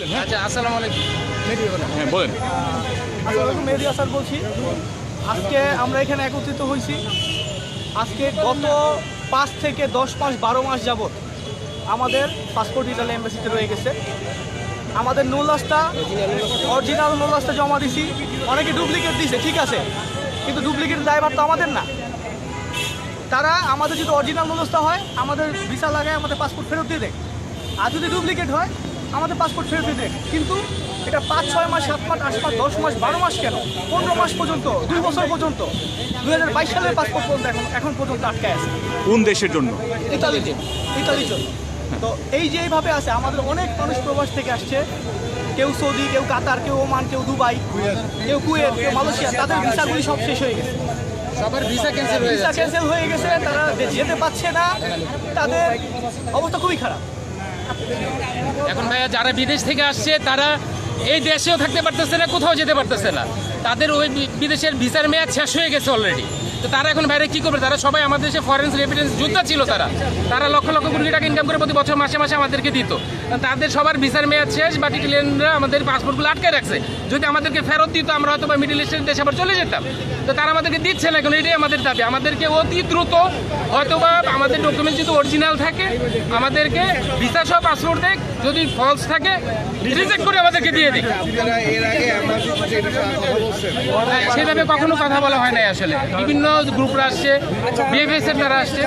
আচ্ছা আসসালামু আলাইকুম। হ্যাঁ বলেন। আসসালামু মেহেদি আসার বলছি। আজকে আমরা এখানে একত্রিত হয়েছি। আজকে গত পাঁচ থেকে দশ মাস বারো মাস যাবত আমাদের পাসপোর্ট ইটালি এম্বাসিতে রয়ে গেছে। আমাদের নোলাসটা অরিজিনাল নোলাসটা জমা দিছি। অনেকে ডুপ্লিকেট দিছে ঠিক আছে। কিন্তু ডুপ্লিকেট ড্রাইভার তো আমাদের না। তারা আমাদের যদি অরিজিনাল নোলাসটা হয় আমাদের ভিসা লাগায় আমাদের পাসপোর্ট ফেরত দিয়ে দেয়। আর যদি ডুপ্লিকেট হয় আমাদের পাসপোর্ট ফেরত দিতে। কিন্তু এটা পাঁচ ছয় মাস সাত মাস আট মাস দশ মাস বারো মাস কেন? পনেরো মাস পর্যন্ত দুই বছর পর্যন্ত দুই হাজার বাইশ সালের পাসপোর্ট পর্যন্ত এখন এখন পর্যন্ত আটকায় আছে। কোন দেশের জন্য? ইতালিতে ইতালির জন্য। তো এই যে এইভাবে আছে আমাদের অনেক মানুষ প্রবাস থেকে আসছে। কেউ সৌদি কেউ কাতার কেউ ওমান কেউ দুবাই কেউ কুয়েত কেউ মালয়েশিয়া তাদের ভিসাগুলি সব শেষ হয়ে গেছে। সবার ভিসা ক্যান্সেল হয়ে ক্যান্সেল হয়ে গেছে তারা যেতে পারছে না তাদের অবস্থা খুবই খারাপ। এখন ভাইয়া যারা বিদেশ থেকে আসছে, তারা এই দেশেও থাকতে পারতেছে না, কোথাও যেতে পারতেছে না। তাদের ওই বিদেশের ভিসার মেয়াদ শেষ হয়ে গেছে অলরেডি তো তারা এখন বাইরে কি করবে? তারা সবাই আমাদের দেশে ফরেন্স রেফারেন্স যোদ্ধা ছিল তারা। তারা লক্ষ লক্ষ কোটি টাকা ইনকাম করে প্রতি বছর মাসে মাসে আমাদেরকে দিত। তাদের সবার ভিসার মেয়াদ শেষ বা টিটিলিয়ানরা আমাদের পাসপোর্টগুলো আটকে রাখছে। যদি আমাদেরকে ফেরত দিত আমরা হয়তো বা মিডিল ইস্টের দেশে আবার চলে যেতাম। তো তারা আমাদেরকে দিচ্ছে না এখন এটাই আমাদের দাবি। আমাদেরকে অতি দ্রুত হয়তো বা আমাদের ডকুমেন্ট যদি অরিজিনাল থাকে আমাদেরকে ভিসা সহ পাসপোর্ট দেখ। যদি ফলস থাকে রিজেক্ট করে আমাদেরকে দিয়ে দিক। সেভাবে কখনো কথা বলা হয় নাই আসলে। বিভিন্ন গ্রুপরা আসছে বিএফএস এর তারা আসছে।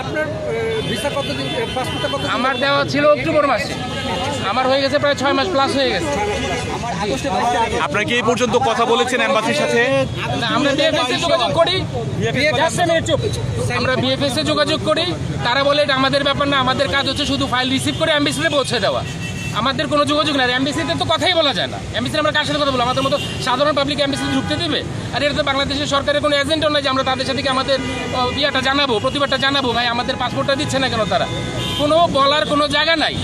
আপনার ভিসা কতদিন পাসপোর্টটা কত আমার দেওয়া ছিল অক্টোবর মাসে। আমার হয়ে গেছে প্রায় ছয় মাস প্লাস হয়ে গেছে। আপনারা কি এই পর্যন্ত কথা বলেছেন এম্বাসির সাথে? না, আমরা বিএফএস এ যোগাযোগ করি। আমরা বিএফএস এ যোগাযোগ করি। তারা বলে এটা আমাদের ব্যাপার না আমাদের কাজ হচ্ছে শুধু ফাইল রিসিভ করে অ্যাম্বাসিতে পৌঁছে দেওয়া। আমাদের কোনো যোগাযোগ নাই। এমবিসিতে তো কথাই বলা যায় না। এমবিসি আমরা কার সাথে কথা বলব? আমাদের মতো সাধারণ পাবলিক অ্যাম্বাসিতে ঢুকতে দেবে? আর এটা তো বাংলাদেশের সরকারের কোনো এজেন্টও নাই যে আমরা তাদের সাথে আমাদের ইয়েটা জানাব, প্রতিবাদটা জানাব? ভাই, আমাদের পাসপোর্টটা দিচ্ছে না কেন তারা? কোনো বলার কোনো জায়গা নাই।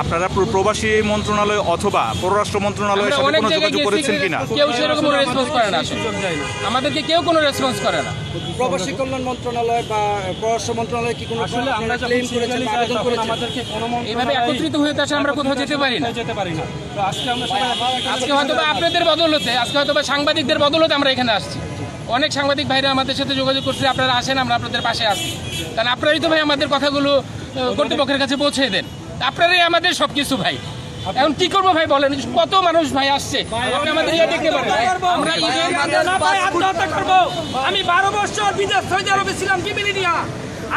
আপনারা প্রবাসী মন্ত্রণালয় অথবা পররাষ্ট্র মন্ত্রণালয়ের সাথে কোনো যোগাযোগ করেছেন কিনা? কেউ সেরকম রেসপন্স করে না আমাদেরকে কেউ কোনো রেসপন্স করে না। প্রবাসী কল্যাণ মন্ত্রণালয় বা পররাষ্ট্র মন্ত্রণালয় কি কোনো আসলে আমরা ক্লেম যাই আবেদন করেছেন? আমাদেরকে কোনো এইভাবে একত্রিত হয়ে তো আসলে আমরা কোথাও যেতে পারি না। যেতে পারি না। তো আজকে আমরা সবাই আজকে হয়তো বা আপনাদের বদলতে আজকে হয়তো বা সাংবাদিকদের বদলতে আমরা এখানে আসছি। অনেক সাংবাদিক ভাইরা আমাদের সাথে যোগাযোগ করছে আপনারা আসেন আমরা আপনাদের পাশে আসছি। কারণ আপনারাই তো ভাই আমাদের কথাগুলো কর্তৃপক্ষের কাছে পৌঁছে দেন। আপনারাই আমাদের সব কিছু ভাই। এখন কি করব ভাই বলেন? কত মানুষ ভাই আসছে? আমাদের ইয়ে দেখতে পারেন। আমরা even- না ভাই আত্মহত্যা করব আমি বারো বছর বিদেশ সৌদি আরবে ছিলাম ফ্যামিলি নিয়ে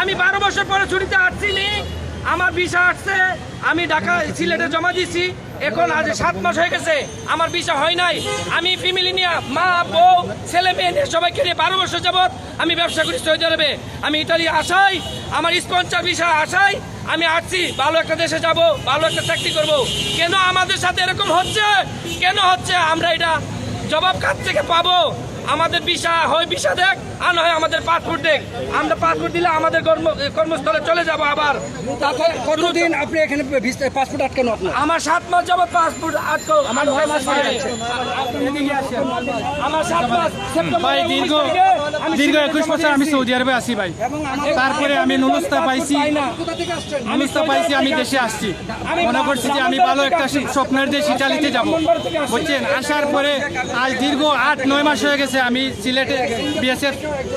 আমি বারো বছর পরে ছুটিতে আসছিনি আমার ভিসা আসছে। আমি ঢাকা সিলেটে জমা দিছি এখন আজ সাত মাস হয়ে গেছে। আমার ভিসা হয় নাই। আমি ফ্যামিলি নিয়ে মা বউ ছেলে মেয়ে নিয়ে সবাইকে নিয়ে বারো বছর যাবত আমি ব্যবসা করি সৌদি আরবে। আমি ইতালি আসাই। আমার স্পন্সার ভিসা আসাই। আমি আসছি ভালো একটা দেশে যাব, ভালো একটা চাকরি করব। কেন আমাদের সাথে এরকম হচ্ছে? কেন হচ্ছে? আমরা এটা জবাব কার থেকে পাবো? আমাদের ভিসা হয় ভিসা দেখ আর না হয় আমাদের পাসপোর্ট দেখ। আমরা পাসপোর্ট দিলে আমাদের কর্ম- কর্মস্থলে চলে যাব আবার। তারপর কতদিন আপনি এখানে পাসপোর্ট আটকানো আপনার? আমার সাত মাস যাবত পাসপোর্ট আটকো আমার নয় মাস হয়ে গেছে। আমার সাত মাস। ভাই দীর্ঘ দীর্ঘ একুশ বছর আমি সৌদি আরবে আছি ভাই। তারপরে আমি নুলুস্তা পাইছি। নুলুস্তা পাইছি আমি দেশে আসছি? মনে করছি যে আমি ভালো একটা স্বপ্নের দেশ ইটালিতে যাব। বুঝছেন? আসার পরে আজ দীর্ঘ আট নয় মাস হয়ে গেছে আমি সিলেটে বিএসএফ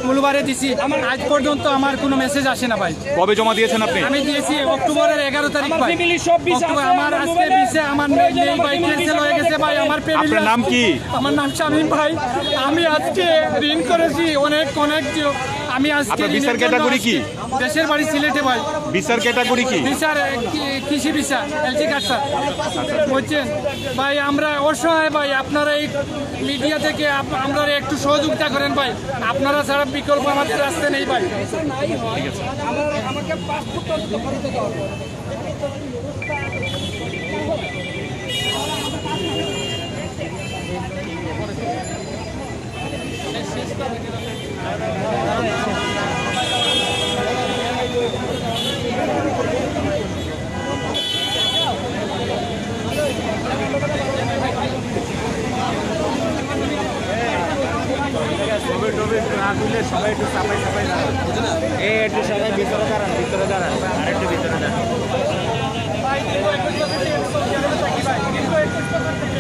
মুলবারে দিছি। আজ পর্যন্ত আমার কোনো মেসেজ আসে না ভাই। কবে জমা দিয়েছেন আপনি? আমি দিয়েছি অক্টোবরের এগারো তারিখ ভাই। ফ্যামিলি সব visa আছে, আমার আজকে বিশে আমার ভাই ক্যান্সেল হয়ে গেছে ভাই আমার আপনার নাম কি? আমার নাম শামীম ভাই। আমি আজকে ঋণ করেছি অনেক অনেক আমি আজকে ভিসার ক্যাটাগরি কি? দেশের বাড়ি সিলেটে ভাই। বিচার ক্যাটাগরি কি? বিচার কৃষি বিচার এলজি কার্ড স্যার বুঝছেন? ভাই আমরা অসহায় ভাই আপনারা এই মিডিয়া থেকে আমরা একটু সহযোগিতা করেন ভাই। আপনারা ছাড়া বিকল্প আমাদের রাস্তা নেই ভাই। আমাকে পাসপোর্ট সবাই একটু চাপাই চাপাই দাঁড়ান এই একটু সবাই ভিতরে দাঁড়ান ভিতরে দাঁড়ান আর একটু ভিতরে দাঁড়ান।